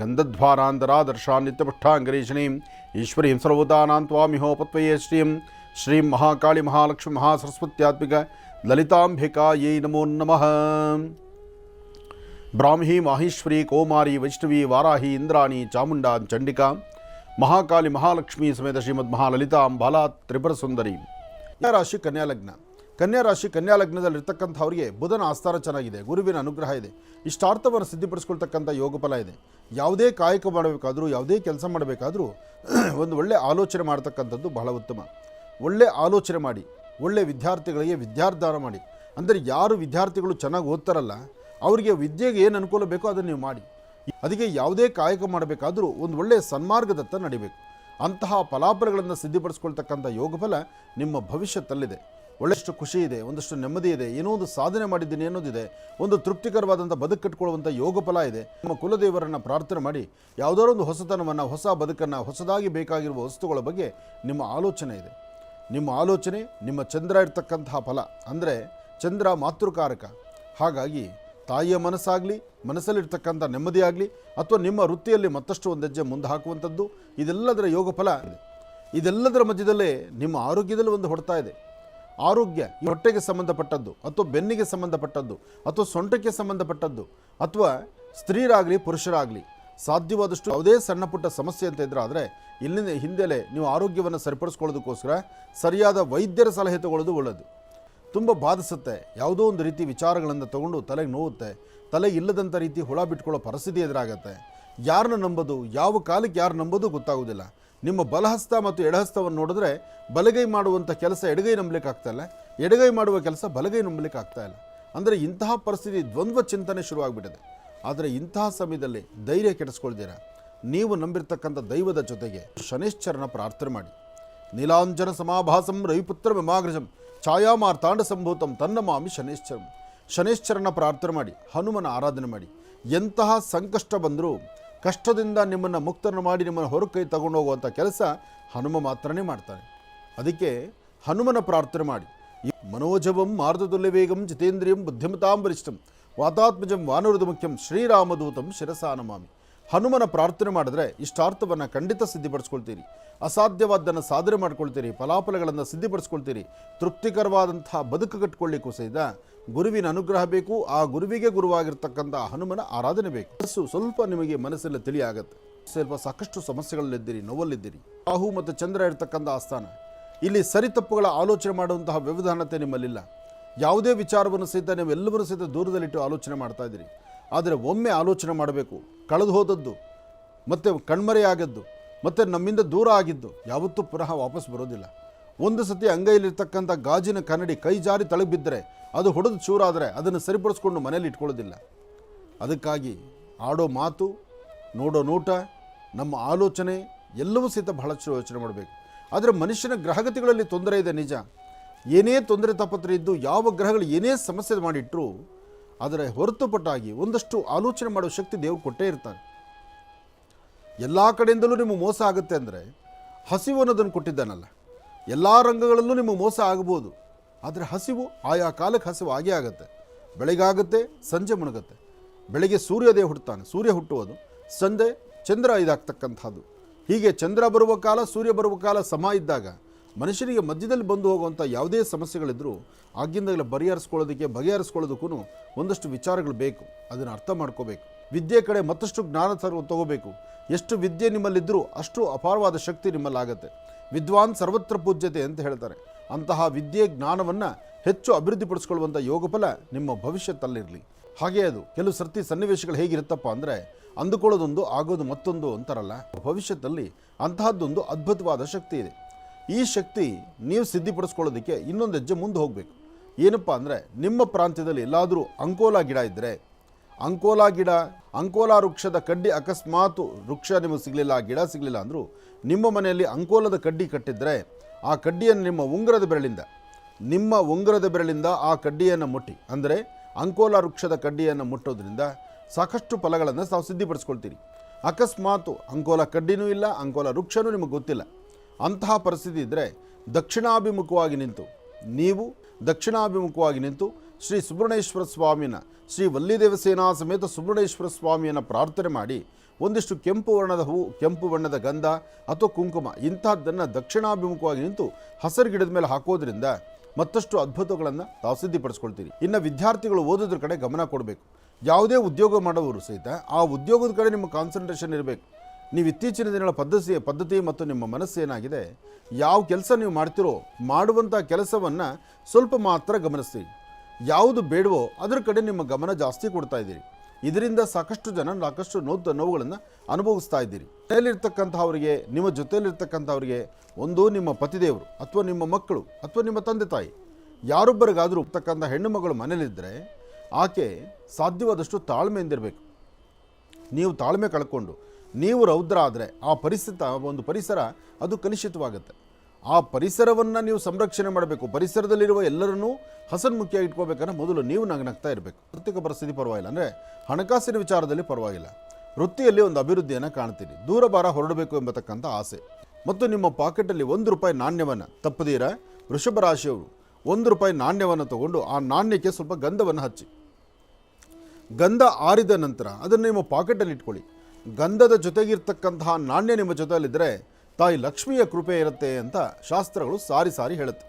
गन्धध्वारान्तरादर्शान्नित्यपुष्ठाङ्गरीषणीम् ईश्वरीं ईश्वरी त्वामिहोपत्वये श्री श्री महाकाली महालक्ष्मी महासरस्वत्यात्मिक ललिताम्बिकायै नमो नमः। ब्राह्मी, माहेश्वरी, कौमारी, वैष्णवी, वाराही इंद्राणी चामुंडा चंडिका महाकाली महालक्ष्मी समेत श्रीमद महाललिता बाला त्रिपुर सुंदरी राशि कन्या लग्न। ಕನ್ಯಾ ರಾಶಿ, ಕನ್ಯಾ ಲಗ್ನದಲ್ಲಿರ್ತಕ್ಕಂಥವ್ರಿಗೆ ಬುಧನ ಆಸ್ಥಾನ ಚೆನ್ನಾಗಿದೆ, ಗುರುವಿನ ಅನುಗ್ರಹ ಇದೆ. ಇಷ್ಟಾರ್ಥವನ್ನು ಸಿದ್ಧಿಪಡಿಸ್ಕೊಳ್ತಕ್ಕಂಥ ಯೋಗ ಫಲ ಇದೆ. ಯಾವುದೇ ಕಾಯಕ ಮಾಡಬೇಕಾದರೂ, ಯಾವುದೇ ಕೆಲಸ ಮಾಡಬೇಕಾದರೂ ಒಂದು ಒಳ್ಳೆ ಆಲೋಚನೆ ಮಾಡ್ತಕ್ಕಂಥದ್ದು ಬಹಳ ಉತ್ತಮ. ಒಳ್ಳೆ ಆಲೋಚನೆ ಮಾಡಿ, ಒಳ್ಳೆ ವಿದ್ಯಾರ್ಥಿಗಳಿಗೆ ವಿದ್ಯಾರ್ಧಾನ ಮಾಡಿ. ಅಂದರೆ ಯಾರು ವಿದ್ಯಾರ್ಥಿಗಳು ಚೆನ್ನಾಗಿ ಓದ್ತಾರಲ್ಲ, ಅವರಿಗೆ ವಿದ್ಯೆಗೆ ಏನು ಅನುಕೂಲ ಬೇಕೋ ಅದನ್ನು ನೀವು ಮಾಡಿ. ಅದಕ್ಕೆ ಯಾವುದೇ ಕಾಯಕ ಮಾಡಬೇಕಾದರೂ ಒಂದು ಒಳ್ಳೆಯ ಸನ್ಮಾರ್ಗದತ್ತ ನಡಿಬೇಕು. ಅಂತಹ ಫಲಾಫಲಗಳನ್ನು ಸಿದ್ಧಿಪಡಿಸ್ಕೊಳ್ತಕ್ಕಂಥ ಯೋಗಫಲ ನಿಮ್ಮ ಭವಿಷ್ಯತ್ತಲ್ಲಿದೆ. ಒಳ್ಳೆಷ್ಟು ಖುಷಿ ಇದೆ, ಒಂದಷ್ಟು ನೆಮ್ಮದಿ ಇದೆ, ಏನೋ ಒಂದು ಸಾಧನೆ ಮಾಡಿದ್ದೀನಿ ಅನ್ನೋದಿದೆ. ಒಂದು ತೃಪ್ತಿಕರವಾದಂಥ ಬದುಕು ಕಟ್ಕೊಳ್ಳುವಂಥ ಯೋಗ ಫಲ ಇದೆ. ನಿಮ್ಮ ಕುಲದೇವರನ್ನು ಪ್ರಾರ್ಥನೆ ಮಾಡಿ, ಯಾವುದಾದ್ರು ಒಂದು ಹೊಸತನವನ್ನು, ಹೊಸ ಬದುಕನ್ನು, ಹೊಸದಾಗಿ ಬೇಕಾಗಿರುವ ವಸ್ತುಗಳ ಬಗ್ಗೆ ನಿಮ್ಮ ಆಲೋಚನೆ ಇದೆ. ನಿಮ್ಮ ಆಲೋಚನೆ, ನಿಮ್ಮ ಚಂದ್ರ ಇರ್ತಕ್ಕಂತಹ ಫಲ. ಅಂದರೆ ಚಂದ್ರ ಮಾತೃಕಾರಕ. ಹಾಗಾಗಿ ತಾಯಿಯ ಮನಸ್ಸಾಗಲಿ, ಮನಸ್ಸಲ್ಲಿರ್ತಕ್ಕಂಥ ನೆಮ್ಮದಿ ಆಗಲಿ, ಅಥವಾ ನಿಮ್ಮ ವೃತ್ತಿಯಲ್ಲಿ ಮತ್ತಷ್ಟು ಒಂದು ಹೆಜ್ಜೆ ಮುಂದೆ ಹಾಕುವಂಥದ್ದು, ಇದೆಲ್ಲದರ ಯೋಗ ಫಲ ಇದೆ. ಇದೆಲ್ಲದರ ಮಧ್ಯದಲ್ಲೇ ನಿಮ್ಮ ಆರೋಗ್ಯದಲ್ಲಿ ಒಂದು ಹೊಡ್ತಾ ಇದೆ. ಆರೋಗ್ಯ ಹೊಟ್ಟೆಗೆ ಸಂಬಂಧಪಟ್ಟದ್ದು, ಅಥವಾ ಬೆನ್ನಿಗೆ ಸಂಬಂಧಪಟ್ಟದ್ದು, ಅಥವಾ ಸೊಂಟಕ್ಕೆ ಸಂಬಂಧಪಟ್ಟದ್ದು, ಅಥವಾ ಸ್ತ್ರೀರಾಗಲಿ, ಪುರುಷರಾಗಲಿ, ಸಾಧ್ಯವಾದಷ್ಟು ಯಾವುದೇ ಸಣ್ಣ ಪುಟ್ಟ ಸಮಸ್ಯೆ ಅಂತ ಇದ್ರೆ ಆದರೆ ಇಲ್ಲಿಂದ ಹಿಂದೆಲೆ ನೀವು ಆರೋಗ್ಯವನ್ನು ಸರಿಪಡಿಸ್ಕೊಳ್ಳೋದಕ್ಕೋಸ್ಕರ ಸರಿಯಾದ ವೈದ್ಯರ ಸಲಹೆ ತಗೊಳ್ಳೋದು ಒಳ್ಳೆಯದು ತುಂಬ ಬಾಧಿಸುತ್ತೆ. ಯಾವುದೋ ಒಂದು ರೀತಿ ವಿಚಾರಗಳನ್ನು ತಗೊಂಡು ತಲೆಗೆ ನೋವುತ್ತೆ. ತಲೆ ಇಲ್ಲದಂಥ ರೀತಿ ಹುಳ ಬಿಟ್ಕೊಳ್ಳೋ ಪರಿಸ್ಥಿತಿ ಎದುರಾಗತ್ತೆ. ಯಾರನ್ನ ನಂಬೋದು? ಯಾವ ಕಾಲಕ್ಕೆ ಯಾರು ನಂಬೋದು ಗೊತ್ತಾಗೋದಿಲ್ಲ. ನಿಮ್ಮ ಬಲಹಸ್ತ ಮತ್ತು ಎಡಹಸ್ತವನ್ನು ನೋಡಿದ್ರೆ ಬಲಗೈ ಮಾಡುವಂಥ ಕೆಲಸ ಎಡಗೈ ನಂಬಲಿಕ್ಕೆ ಆಗ್ತಾ ಇಲ್ಲ. ಎಡಗೈ ಮಾಡುವ ಕೆಲಸ ಬಲಗೈ ನಂಬಲಿಕ್ಕೆ ಆಗ್ತಾ ಇಲ್ಲ. ಅಂದರೆ ಇಂತಹ ಪರಿಸ್ಥಿತಿ ದ್ವಂದ್ವ ಚಿಂತನೆ ಶುರುವಾಗ್ಬಿಟ್ಟಿದೆ. ಆದರೆ ಇಂತಹ ಸಮಯದಲ್ಲಿ ಧೈರ್ಯ ಕೆಡಿಸ್ಕೊಳ್ತೀರ? ನೀವು ನಂಬಿರ್ತಕ್ಕಂಥ ದೈವದ ಜೊತೆಗೆ ಶನೇಶ್ವರನ ಪ್ರಾರ್ಥನೆ ಮಾಡಿ. ನೀಲಾಂಜನ ಸಮಾಭಾಸಂ ರವಿಪುತ್ರ ವಿಮಾಗ್ರಜಂ ಛಾಯಾಮಾರ್ತಾಂಡ ಸಂಭೂತಂ ತನ್ನ ಮಾಮಿ ಶನೇಶ್ವರಂ ಶನೇಶ್ವರನ ಪ್ರಾರ್ಥನೆ ಮಾಡಿ, ಹನುಮನ ಆರಾಧನೆ ಮಾಡಿ. ಎಂತಹ ಸಂಕಷ್ಟ ಬಂದರೂ ಕಷ್ಟದಿಂದ ನಿಮ್ಮನ್ನು ಮುಕ್ತನ ಮಾಡಿ ನಿಮ್ಮನ್ನು ಹೊರಕೈ ತಗೊಂಡು ಹೋಗುವಂಥ ಕೆಲಸ ಹನುಮ ಮಾತ್ರನೇ ಮಾಡ್ತಾನೆ. ಅದಕ್ಕೆ ಹನುಮನ ಪ್ರಾರ್ಥನೆ ಮಾಡಿ. ಮನೋಜವಂ ಮಾರುತುಲ್ಯ ವೇಗಂ ಜಿತೇಂದ್ರಿಯಂ ಬುದ್ಧಿಮತಾಂ ವರಿಷ್ಠಂ ವಾತಾತ್ಮಜಂ ವಾನರುದ ಮುಖ್ಯಂ ಶ್ರೀರಾಮದೂತಂ ಶಿರಸಾ ನಮಾಮಿ ಹನುಮನ ಪ್ರಾರ್ಥನೆ ಮಾಡಿದ್ರೆ ಇಷ್ಟಾರ್ಥವನ್ನು ಖಂಡಿತ ಸಿದ್ಧಿಪಡಿಸ್ಕೊಳ್ತೀರಿ. ಅಸಾಧ್ಯವಾದ್ದನ್ನು ಸಾಧನೆ ಮಾಡ್ಕೊಳ್ತೀರಿ, ಫಲಾಫಲಗಳನ್ನು ಸಿದ್ಧಿಪಡಿಸ್ಕೊಳ್ತೀರಿ, ತೃಪ್ತಿಕರವಾದಂತಹ ಬದುಕು ಕಟ್ಕೊಳ್ಳಿಕ್ಕೂ ಸಹಿತ ಗುರುವಿನ ಅನುಗ್ರಹ ಬೇಕು, ಆ ಗುರುವಿಗೆ ಗುರುವಾಗಿರ್ತಕ್ಕಂಥ ಹನುಮನ ಆರಾಧನೆ ಬೇಕು. ಮನಸ್ಸು ಸ್ವಲ್ಪ ನಿಮಗೆ ಮನಸ್ಸಲ್ಲಿ ತಿಳಿಯಾಗತ್ತೆ. ಸ್ವಲ್ಪ ಸಾಕಷ್ಟು ಸಮಸ್ಯೆಗಳಲ್ಲಿದ್ದೀರಿ, ನೋವಲ್ಲಿದ್ದೀರಿ. ರಾಹು ಮತ್ತು ಚಂದ್ರ ಇರ್ತಕ್ಕಂಥ ಆಸ್ಥಾನ. ಇಲ್ಲಿ ಸರಿ ತಪ್ಪುಗಳ ಆಲೋಚನೆ ಮಾಡುವಂತಹ ವ್ಯವಧಾನತೆ ನಿಮ್ಮಲ್ಲಿಲ್ಲ. ಯಾವುದೇ ವಿಚಾರವನ್ನು ಸಹಿತ ನೀವು ಎಲ್ಲವನ್ನೂ ಸಹಿತ ದೂರದಲ್ಲಿಟ್ಟು ಆಲೋಚನೆ ಮಾಡ್ತಾ ಇದ್ದೀರಿ. ಆದರೆ ಒಮ್ಮೆ ಆಲೋಚನೆ ಮಾಡಬೇಕು. ಕಳೆದು ಹೋದದ್ದು, ಮತ್ತು ಕಣ್ಮರೆಯಾಗದ್ದು ಮತ್ತು ನಮ್ಮಿಂದ ದೂರ ಆಗಿದ್ದು, ಯಾವತ್ತೂ ಪುನಃ ವಾಪಸ್ ಬರೋದಿಲ್ಲ. ಒಂದು ಸತಿ ಅಂಗೈಲಿರ್ತಕ್ಕಂಥ ಗಾಜಿನ ಕನ್ನಡಿ ಕೈ ಜಾರಿ ತಳಗೆ ಬಿದ್ದರೆ ಅದು ಹೊಡೆದು ಚೂರಾದರೆ ಅದನ್ನು ಸರಿಪಡಿಸ್ಕೊಂಡು ಮನೇಲಿ ಇಟ್ಕೊಳ್ಳೋದಿಲ್ಲ. ಅದಕ್ಕಾಗಿ ಆಡೋ ಮಾತು, ನೋಡೋ ನೋಟ, ನಮ್ಮ ಆಲೋಚನೆ ಎಲ್ಲವೂ ಸಹಿತ ಬಹಳಷ್ಟು ಯೋಚನೆ ಮಾಡಬೇಕು. ಆದರೆ ಮನುಷ್ಯನ ಗ್ರಹಗತಿಗಳಲ್ಲಿ ತೊಂದರೆ ಇದೆ ನಿಜ. ಏನೇ ತೊಂದರೆ ತಾಪತ್ರ ಇದ್ದು ಯಾವ ಗ್ರಹಗಳು ಏನೇ ಸಮಸ್ಯೆ ಮಾಡಿಟ್ಟರು ಅದರ ಹೊರತುಪಟ್ಟಾಗಿ ಒಂದಷ್ಟು ಆಲೋಚನೆ ಮಾಡೋ ಶಕ್ತಿ ದೇವರು ಕೊಟ್ಟೇ ಇರ್ತಾನೆ. ಎಲ್ಲ ಕಡೆಯಿಂದಲೂ ನಿಮಗೆ ಮೋಸ ಆಗುತ್ತೆ ಅಂದರೆ ಹಸಿವು ಅನ್ನೋದನ್ನು ಕೊಟ್ಟಿದ್ದಾನಲ್ಲ. ಎಲ್ಲ ರಂಗಗಳಲ್ಲೂ ನಿಮಗೆ ಮೋಸ ಆಗ್ಬೋದು ಆದರೆ ಹಸಿವು ಆಯಾ ಕಾಲಕ್ಕೆ ಹಸಿವು ಆಗೇ ಆಗುತ್ತೆ. ಬೆಳಗಾಗುತ್ತೆ, ಸಂಜೆ ಮುಣಗುತ್ತೆ. ಬೆಳಗ್ಗೆ ಸೂರ್ಯೋದಯ ಹುಟ್ಟುತ್ತಾನೆ. ಸೂರ್ಯ ಹುಟ್ಟುವುದು ಸಂಜೆ ಚಂದ್ರ ಇದಾಗ್ತಕ್ಕಂಥದ್ದು. ಹೀಗೆ ಚಂದ್ರ ಬರುವ ಕಾಲ, ಸೂರ್ಯ ಬರುವ ಕಾಲ ಸಮ ಇದ್ದಾಗ ಮನುಷ್ಯನಿಗೆ ಮಧ್ಯದಲ್ಲಿ ಬಂದು ಹೋಗುವಂಥ ಯಾವುದೇ ಸಮಸ್ಯೆಗಳಿದ್ದರೂ ಆಗಿಂದಾಗಲೇ ಬಗೆಹರಿಸ್ಕೊಳ್ಳೋದಕ್ಕೆ ಬಗೆಹರಿಸ್ಕೊಳ್ಳೋದಕ್ಕೂ ಒಂದಷ್ಟು ವಿಚಾರಗಳು ಬೇಕು. ಅದನ್ನು ಅರ್ಥ ಮಾಡ್ಕೋಬೇಕು. ವಿದ್ಯೆ ಕಡೆ ಮತ್ತಷ್ಟು ಜ್ಞಾನ ಸರ್ವ ತಗೋಬೇಕು. ಎಷ್ಟು ವಿದ್ಯೆ ನಿಮ್ಮಲ್ಲಿದ್ದರೂ ಅಷ್ಟು ಅಪಾರವಾದ ಶಕ್ತಿ ನಿಮ್ಮಲ್ಲಾಗತ್ತೆ. ವಿದ್ವಾನ್ ಸರ್ವತ್ರ ಪೂಜ್ಯತೆ ಅಂತ ಹೇಳ್ತಾರೆ. ಅಂತಹ ವಿದ್ಯೆ ಜ್ಞಾನವನ್ನು ಹೆಚ್ಚು ಅಭಿವೃದ್ಧಿಪಡಿಸ್ಕೊಳ್ಳುವಂಥ ಯೋಗಫಲ ನಿಮ್ಮ ಭವಿಷ್ಯದಲ್ಲಿರಲಿ ಹಾಗೆ ಅದು. ಕೆಲವು ಸರ್ತಿ ಸನ್ನಿವೇಶಗಳು ಹೇಗಿರುತ್ತಪ್ಪ ಅಂದರೆ ಅಂದುಕೊಳ್ಳೋದೊಂದು ಆಗೋದು ಮತ್ತೊಂದು ಅಂತಾರಲ್ಲ. ಭವಿಷ್ಯದಲ್ಲಿ ಅಂತಹದ್ದೊಂದು ಅದ್ಭುತವಾದ ಶಕ್ತಿ ಇದೆ. ಈ ಶಕ್ತಿ ನೀವು ಸಿದ್ಧಿಪಡಿಸ್ಕೊಳ್ಳೋದಕ್ಕೆ ಇನ್ನೊಂದು ಹೆಜ್ಜೆ ಮುಂದೆ ಹೋಗಬೇಕು. ಏನಪ್ಪ ಅಂದರೆ ನಿಮ್ಮ ಪ್ರಾಂತ್ಯದಲ್ಲಿ ಎಲ್ಲಾದರೂ ಅಂಕೋಲಾ ಗಿಡ ಇದ್ದರೆ ಅಂಕೋಲಾ ಗಿಡ, ಅಂಕೋಲಾ ವೃಕ್ಷದ ಕಡ್ಡಿ ಅಕಸ್ಮಾತ್ ವೃಕ್ಷ ನಿಮಗೆ ಸಿಗಲಿಲ್ಲ ಗಿಡ ಸಿಗಲಿಲ್ಲ ಅಂದರೂ ನಿಮ್ಮ ಮನೆಯಲ್ಲಿ ಅಂಕೋಲದ ಕಡ್ಡಿ ಕಟ್ಟಿದ್ರೆ ಆ ಕಡ್ಡಿಯನ್ನು ನಿಮ್ಮ ಉಂಗುರದ ಬೆರಳಿಂದ, ನಿಮ್ಮ ಉಂಗುರದ ಬೆರಳಿಂದ ಆ ಕಡ್ಡಿಯನ್ನು ಮುಟ್ಟಿ. ಅಂದರೆ ಅಂಕೋಲಾ ವೃಕ್ಷದ ಕಡ್ಡಿಯನ್ನು ಮುಟ್ಟೋದ್ರಿಂದ ಸಾಕಷ್ಟು ಫಲಗಳನ್ನು ತಾವು ಸಿದ್ಧಿಪಡಿಸ್ಕೊಳ್ತೀರಿ. ಅಕಸ್ಮಾತು ಅಂಕೋಲಾ ಕಡ್ಡಿನೂ ಇಲ್ಲ, ಅಂಕೋಲಾ ವೃಕ್ಷನೂ ನಿಮಗೆ ಗೊತ್ತಿಲ್ಲ. ಅಂತಹ ಪರಿಸ್ಥಿತಿ ಇದ್ದರೆ ದಕ್ಷಿಣಾಭಿಮುಖವಾಗಿ ನಿಂತು, ನೀವು ದಕ್ಷಿಣಾಭಿಮುಖವಾಗಿ ನಿಂತು ಶ್ರೀ ಸುಬ್ರಹ್ಮಣ್ಯೇಶ್ವರ ಸ್ವಾಮಿನ, ಶ್ರೀ ವಲ್ಲಿದೇವಸೇನಾ ಸಮೇತ ಸುಬ್ರಹ್ಮಣ್ಯೇಶ್ವರ ಸ್ವಾಮಿಯನ್ನು ಪ್ರಾರ್ಥನೆ ಮಾಡಿ ಒಂದಿಷ್ಟು ಕೆಂಪು ವರ್ಣದ ಹೂವು ಕೆಂಪು ಬಣ್ಣದ ಗಂಧ ಅಥವಾ ಕುಂಕುಮ ಇಂತಹದ್ದನ್ನು ದಕ್ಷಿಣಾಭಿಮುಖವಾಗಿ ನಿಂತು ಹಸಿರು ಗಿಡದ ಮೇಲೆ ಹಾಕೋದ್ರಿಂದ ಮತ್ತಷ್ಟು ಅದ್ಭುತಗಳನ್ನು ತಾವು ಸಿದ್ಧಿಪಡಿಸ್ಕೊಳ್ತೀರಿ. ಇನ್ನು ವಿದ್ಯಾರ್ಥಿಗಳು ಓದೋದ್ರ ಕಡೆ ಗಮನ ಕೊಡಬೇಕು. ಯಾವುದೇ ಉದ್ಯೋಗ ಮಾಡೋರು ಸಹಿತ ಆ ಉದ್ಯೋಗದ ಕಡೆ ನಿಮ್ಮ ಕಾನ್ಸಂಟ್ರೇಷನ್ ಇರಬೇಕು. ನೀವು ಇತ್ತೀಚಿನ ದಿನಗಳ ಪದ್ಧತಿ ಪದ್ಧತಿ ಮತ್ತು ನಿಮ್ಮ ಮನಸ್ಸು ಏನಾಗಿದೆ? ಯಾವ ಕೆಲಸ ನೀವು ಮಾಡ್ತಿರೋ, ಮಾಡುವಂಥ ಕೆಲಸವನ್ನು ಸ್ವಲ್ಪ ಮಾತ್ರ ಗಮನಿಸಿ ಯಾವುದು ಬೇಡವೋ ಅದರ ಕಡೆ ನಿಮ್ಮ ಗಮನ ಜಾಸ್ತಿ ಕೊಡ್ತಾ ಇದ್ದೀರಿ. ಇದರಿಂದ ಸಾಕಷ್ಟು ಜನ ಸಾಕಷ್ಟು ನೋವು ನೋವುಗಳನ್ನು ಅನುಭವಿಸ್ತಾ ಇದ್ದೀರಿ. ಮನೆಯಲ್ಲಿರ್ತಕ್ಕಂಥವರಿಗೆ, ನಿಮ್ಮ ಜೊತೆಯಲ್ಲಿರ್ತಕ್ಕಂಥವರಿಗೆ, ಒಂದು ನಿಮ್ಮ ಪತಿದೇವರು ಅಥವಾ ನಿಮ್ಮ ಮಕ್ಕಳು ಅಥವಾ ನಿಮ್ಮ ತಂದೆ ತಾಯಿ, ಯಾರೊಬ್ಬರಿಗಾದರೂ ಇರ್ತಕ್ಕಂಥ ಹೆಣ್ಣು ಮಗಳು ಮನೇಲಿದ್ದರೆ ಆಕೆ ಸಾಧ್ಯವಾದಷ್ಟು ತಾಳ್ಮೆಯಿಂದಿರಬೇಕು. ನೀವು ತಾಳ್ಮೆ ಕಳ್ಕೊಂಡು ನೀವು ರೌದ್ರ ಆದರೆ ಆ ಪರಿಸ್ಥಿತಿ, ಒಂದು ಪರಿಸರ ಅದು ಕಲುಷಿತವಾಗುತ್ತೆ. ಆ ಪರಿಸರವನ್ನು ನೀವು ಸಂರಕ್ಷಣೆ ಮಾಡಬೇಕು, ಪರಿಸರದಲ್ಲಿರುವ ಎಲ್ಲರನ್ನೂ ಹಸನ್ಮುಖಿಯಾಗಿ ಇಟ್ಕೋಬೇಕಂದ್ರೆ ಮೊದಲು ನೀವು ನಗ್ನಗ್ತಾ ಇರಬೇಕು. ಆರ್ಥಿಕ ಪರಿಸ್ಥಿತಿ ಪರವಾಗಿಲ್ಲ, ಅಂದರೆ ಹಣಕಾಸಿನ ವಿಚಾರದಲ್ಲಿ ಪರವಾಗಿಲ್ಲ. ವೃತ್ತಿಯಲ್ಲಿ ಒಂದು ಅಭಿವೃದ್ಧಿಯನ್ನು ಕಾಣ್ತೀರಿ ದೂರ ಭಾರ ಹೊರಡಬೇಕು ಎಂಬತಕ್ಕಂಥ ಆಸೆ. ಮತ್ತು ನಿಮ್ಮ ಪಾಕೆಟಲ್ಲಿ ಒಂದು ರೂಪಾಯಿ ನಾಣ್ಯವನ್ನು, ತಪ್ಪದೀರ? ವೃಷಭ ರಾಶಿಯವರು, ಒಂದು ರೂಪಾಯಿ ನಾಣ್ಯವನ್ನು ತಗೊಂಡು ಆ ನಾಣ್ಯಕ್ಕೆ ಸ್ವಲ್ಪ ಗಂಧವನ್ನು ಹಚ್ಚಿ. ಗಂಧ ಆರಿದ ನಂತರ ಅದನ್ನು ನಿಮ್ಮ ಪಾಕೆಟಲ್ಲಿ ಇಟ್ಕೊಳ್ಳಿ. ಗಂಧದ ಜೊತೆಗಿರ್ತಕ್ಕಂತಹ ನಾಣ್ಯ ನಿಮ್ಮ ಜೊತೆಯಲ್ಲಿದ್ದರೆ ತಾಯಿ ಲಕ್ಷ್ಮಿಯ ಕೃಪೆ ಇರುತ್ತೆ ಅಂತ ಶಾಸ್ತ್ರಗಳು ಸಾರಿ ಸಾರಿ ಹೇಳುತ್ತೆ.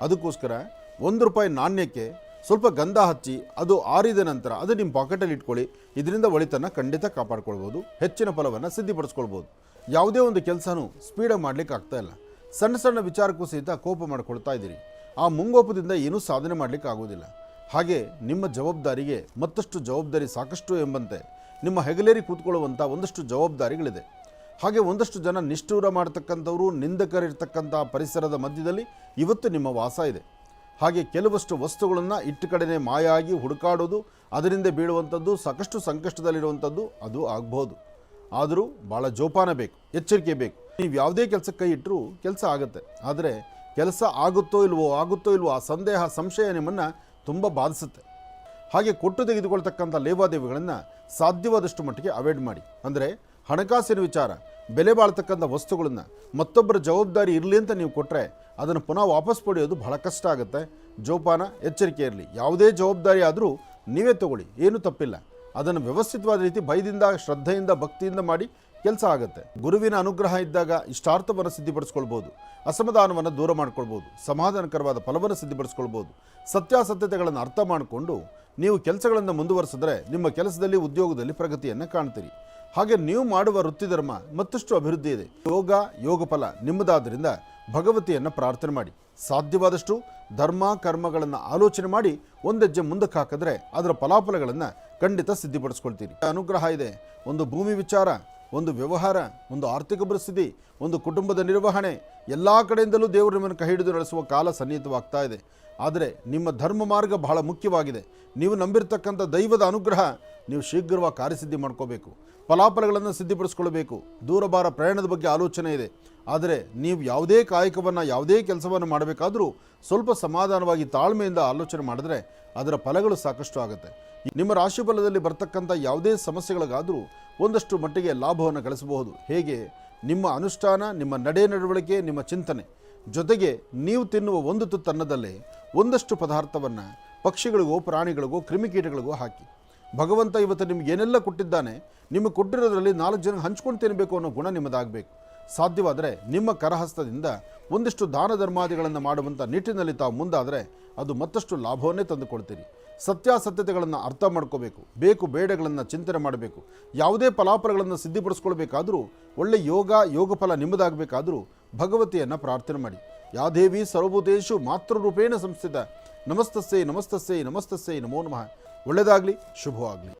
ಅದಕ್ಕೋಸ್ಕರ ಒಂದು ರೂಪಾಯಿ ನಾಣ್ಯಕ್ಕೆ ಸ್ವಲ್ಪ ಗಂಧ ಹಚ್ಚಿ ಅದು ಆರಿದ ನಂತರ ಅದು ನಿಮ್ಮ ಪಾಕೆಟಲ್ಲಿ ಇಟ್ಕೊಳ್ಳಿ. ಇದರಿಂದ ಒಳಿತನ್ನು ಖಂಡಿತ ಕಾಪಾಡ್ಕೊಳ್ಬೋದು. ಹೆಚ್ಚಿನ ಫಲವನ್ನು ಸಿದ್ಧಿಪಡಿಸ್ಕೊಳ್ಬೋದು. ಯಾವುದೇ ಒಂದು ಕೆಲಸನೂ ಸ್ಪೀಡಾಗಿ ಮಾಡಲಿಕ್ಕೆ ಆಗ್ತಾ ಇಲ್ಲ. ಸಣ್ಣ ಸಣ್ಣ ವಿಚಾರಕ್ಕೂ ಸಹಿತ ಕೋಪ ಮಾಡ್ಕೊಳ್ತಾ ಇದ್ದೀರಿ. ಆ ಮುಂಗೋಪದಿಂದ ಏನೂ ಸಾಧನೆ ಮಾಡಲಿಕ್ಕೆ ಆಗೋದಿಲ್ಲ. ಹಾಗೆ ನಿಮ್ಮ ಜವಾಬ್ದಾರಿಗೆ ಮತ್ತಷ್ಟು ಜವಾಬ್ದಾರಿ ಸಾಕಷ್ಟು ಎಂಬಂತೆ ನಿಮ್ಮ ಹೆಗಲೇರಿ ಕೂತ್ಕೊಳ್ಳುವಂಥ ಒಂದಷ್ಟು ಜವಾಬ್ದಾರಿಗಳಿದೆ. ಹಾಗೆ ಒಂದಷ್ಟು ಜನ ನಿಷ್ಠೂರ ಮಾಡತಕ್ಕಂಥವರು, ನಿಂದಕರಿರ್ತಕ್ಕಂಥ ಪರಿಸರದ ಮಧ್ಯದಲ್ಲಿ ಇವತ್ತು ನಿಮ್ಮ ವಾಸ ಇದೆ. ಹಾಗೆ ಕೆಲವಷ್ಟು ವಸ್ತುಗಳನ್ನು ಇಟ್ಟು ಕಡೆನೇ ಮಾಯಾಗಿ ಹುಡುಕಾಡೋದು, ಅದರಿಂದ ಬೀಳುವಂಥದ್ದು, ಸಾಕಷ್ಟು ಸಂಕಷ್ಟದಲ್ಲಿರುವಂಥದ್ದು, ಅದು ಆಗ್ಬೋದು ಆದರೂ ಭಾಳ ಜೋಪಾನ ಬೇಕು, ಎಚ್ಚರಿಕೆ ಬೇಕು. ನೀವು ಯಾವುದೇ ಕೆಲಸಕ್ಕೆ ಕೈ ಇಟ್ಟರೂ ಕೆಲಸ ಆಗುತ್ತೆ. ಆದರೆ ಕೆಲಸ ಆಗುತ್ತೋ ಇಲ್ವೋ ಆಗುತ್ತೋ ಇಲ್ವೋ ಆ ಸಂದೇಹ, ಸಂಶಯ ನಿಮ್ಮನ್ನು ತುಂಬ ಬಾಧಿಸುತ್ತೆ. ಹಾಗೆ ಕೊಟ್ಟು ತೆಗೆದುಕೊಳ್ತಕ್ಕಂಥ ಲೇವಾದೇವಿಗಳನ್ನು ಸಾಧ್ಯವಾದಷ್ಟು ಮಟ್ಟಿಗೆ ಅವಾಯ್ಡ್ ಮಾಡಿ. ಅಂದರೆ ಹಣಕಾಸಿನ ವಿಚಾರ, ಬೆಲೆ ಬಾಳ್ತಕ್ಕಂಥ ವಸ್ತುಗಳನ್ನು ಮತ್ತೊಬ್ಬರ ಜವಾಬ್ದಾರಿ ಇರಲಿ ಅಂತ ನೀವು ಕೊಟ್ಟರೆ ಅದನ್ನು ಪುನಃ ವಾಪಸ್ ಪಡೆಯೋದು ಬಹಳ ಕಷ್ಟ ಆಗುತ್ತೆ. ಜೋಪಾನ, ಎಚ್ಚರಿಕೆ ಇರಲಿ. ಯಾವುದೇ ಜವಾಬ್ದಾರಿ ಆದರೂ ನೀವೇ ತಗೊಳ್ಳಿ. ಏನೂ ತಪ್ಪಿಲ್ಲ. ಅದನ್ನು ವ್ಯವಸ್ಥಿತವಾದ ರೀತಿ ಭಯದಿಂದ, ಶ್ರದ್ಧೆಯಿಂದ, ಭಕ್ತಿಯಿಂದ ಮಾಡಿ ಕೆಲಸ ಆಗುತ್ತೆ. ಗುರುವಿನ ಅನುಗ್ರಹ ಇದ್ದಾಗ ಇಷ್ಟಾರ್ಥವನ್ನು ಸಿದ್ಧಿಪಡಿಸ್ಕೊಳ್ಬೋದು. ಅಸಮಾಧಾನವನ್ನು ದೂರ ಮಾಡ್ಕೊಳ್ಬೋದು. ಸಮಾಧಾನಕರವಾದ ಫಲವನ್ನು ಸಿದ್ಧಿಪಡಿಸ್ಕೊಳ್ಬೋದು. ಸತ್ಯಾಸತ್ಯತೆಗಳನ್ನು ಅರ್ಥ ಮಾಡಿಕೊಂಡು ನೀವು ಕೆಲಸಗಳನ್ನು ಮುಂದುವರೆಸಿದ್ರೆ ನಿಮ್ಮ ಕೆಲಸದಲ್ಲಿ ಉದ್ಯೋಗದಲ್ಲಿ ಪ್ರಗತಿಯನ್ನು ಕಾಣ್ತೀರಿ. ಹಾಗೆ ನೀವು ಮಾಡುವ ವೃತ್ತಿ ಧರ್ಮ ಮತ್ತಷ್ಟು ಅಭಿವೃದ್ಧಿ ಇದೆ. ಯೋಗ ಯೋಗ ಫಲ ನಿಮ್ಮದಾದ್ದರಿಂದ ಭಗವತಿಯನ್ನು ಪ್ರಾರ್ಥನೆ ಮಾಡಿ. ಸಾಧ್ಯವಾದಷ್ಟು ಧರ್ಮ, ಕರ್ಮಗಳನ್ನು ಆಲೋಚನೆ ಮಾಡಿ ಒಂದೆಜ್ಜೆ ಮುಂದಕ್ಕೆ ಹಾಕಿದ್ರೆ ಅದರ ಫಲಾಫಲಗಳನ್ನು ಖಂಡಿತ ಸಿದ್ಧಿಪಡಿಸ್ಕೊಳ್ತೀರಿ. ಅನುಗ್ರಹ ಇದೆ. ಒಂದು ಭೂಮಿ ವಿಚಾರ ಒಂದು ವ್ಯವಹಾರ, ಒಂದು ಆರ್ಥಿಕ ಪರಿಸ್ಥಿತಿ, ಒಂದು ಕುಟುಂಬದ ನಿರ್ವಹಣೆ, ಎಲ್ಲ ಕಡೆಯಿಂದಲೂ ದೇವರು ನಿಮ್ಮನ್ನು ಕೈ ಹಿಡಿದು ನಡೆಸುವ ಕಾಲ ಸನ್ನಿಹಿತವಾಗ್ತಾ ಇದೆ. ಆದರೆ ನಿಮ್ಮ ಧರ್ಮ ಮಾರ್ಗ ಬಹಳ ಮುಖ್ಯವಾಗಿದೆ. ನೀವು ನಂಬಿರ್ತಕ್ಕಂಥ ದೈವದ ಅನುಗ್ರಹ ನೀವು ಶೀಘ್ರವಾಗಿ ಕಾರ್ಯಸಿದ್ಧಿ ಮಾಡ್ಕೋಬೇಕು. ಫಲಾಫಲಗಳನ್ನು ಸಿದ್ಧಿಪಡಿಸ್ಕೊಳ್ಬೇಕು ದೂರಭಾರ ಪ್ರಯಾಣದ ಬಗ್ಗೆ ಆಲೋಚನೆ ಇದೆ. ಆದರೆ ನೀವು ಯಾವುದೇ ಕಾಯಕವನ್ನು, ಯಾವುದೇ ಕೆಲಸವನ್ನು ಮಾಡಬೇಕಾದರೂ ಸ್ವಲ್ಪ ಸಮಾಧಾನವಾಗಿ ತಾಳ್ಮೆಯಿಂದ ಆಲೋಚನೆ ಮಾಡಿದ್ರೆ ಅದರ ಫಲಗಳು ಸಾಕಷ್ಟು ಆಗುತ್ತೆ. ನಿಮ್ಮ ರಾಶಿ ಫಲದಲ್ಲಿ ಬರ್ತಕ್ಕಂಥ ಯಾವುದೇ ಸಮಸ್ಯೆಗಳಿಗಾದರೂ ಒಂದಷ್ಟು ಮಟ್ಟಿಗೆ ಲಾಭವನ್ನು ಗಳಿಸಬಹುದು. ಹೇಗೆ? ನಿಮ್ಮ ಅನುಷ್ಠಾನ, ನಿಮ್ಮ ನಡೆ ನಡವಳಿಕೆ, ನಿಮ್ಮ ಚಿಂತನೆ. ಜೊತೆಗೆ ನೀವು ತಿನ್ನುವ ಒಂದು ತುತ್ತನ್ನದಲ್ಲೇ ಒಂದಷ್ಟು ಪದಾರ್ಥವನ್ನು ಪಕ್ಷಿಗಳಿಗೋ, ಪ್ರಾಣಿಗಳಿಗೋ, ಕ್ರಿಮಿಕೀಟಗಳಿಗೋ ಹಾಕಿ. ಭಗವಂತ ಇವತ್ತು ನಿಮ್ಗೆ ಏನೆಲ್ಲ ಕೊಟ್ಟಿದ್ದಾನೆ, ನಿಮಗೆ ಕೊಟ್ಟಿರೋದ್ರಲ್ಲಿ ನಾಲ್ಕು ಜನ ಹಂಚ್ಕೊಂಡು ತಿನ್ನಬೇಕು ಅನ್ನೋ ಗುಣ ನಿಮ್ಮದಾಗಬೇಕು. ಸಾಧ್ಯವಾದರೆ ನಿಮ್ಮ ಕರಹಸ್ತದಿಂದ ಒಂದಿಷ್ಟು ದಾನ ಧರ್ಮಾದಿಗಳನ್ನು ಮಾಡುವಂಥ ನಿಟ್ಟಿನಲ್ಲಿ ತಾವು ಮುಂದಾದರೆ ಅದು ಮತ್ತಷ್ಟು ಲಾಭವನ್ನೇ ತಂದುಕೊಡ್ತೀರಿ ಸತ್ಯಾಸತ್ಯತೆಗಳನ್ನು ಅರ್ಥ ಮಾಡ್ಕೋಬೇಕು, ಬೇಕು ಬೇಡಗಳನ್ನು ಚಿಂತನೆ ಮಾಡಬೇಕು, ಯಾವುದೇ ಫಲಾಫಲಗಳನ್ನು ಸಿದ್ಧಿಪಡಿಸ್ಕೊಳ್ಬೇಕಾದರೂ, ಒಳ್ಳೆ ಯೋಗ ಯೋಗ ಫಲ ನಿಮ್ಮದಾಗಬೇಕಾದರೂ ಭಗವತಿಯನ್ನು ಪ್ರಾರ್ಥನೆ ಮಾಡಿ. ಯಾದೇವಿ ಸರ್ವಭೂತೇಶು ಮಾತೃರೂಪೇಣ ಸಂಸ್ಥಿತ ನಮಸ್ತಸ್ಸೇ ನಮಸ್ತಸ್ಸೇ ನಮಸ್ತಸ್ಸೇ ನಮೋ ನಮಃ. ಒಳ್ಳೆಯದಾಗಲಿ ಶುಭವಾಗಲಿ.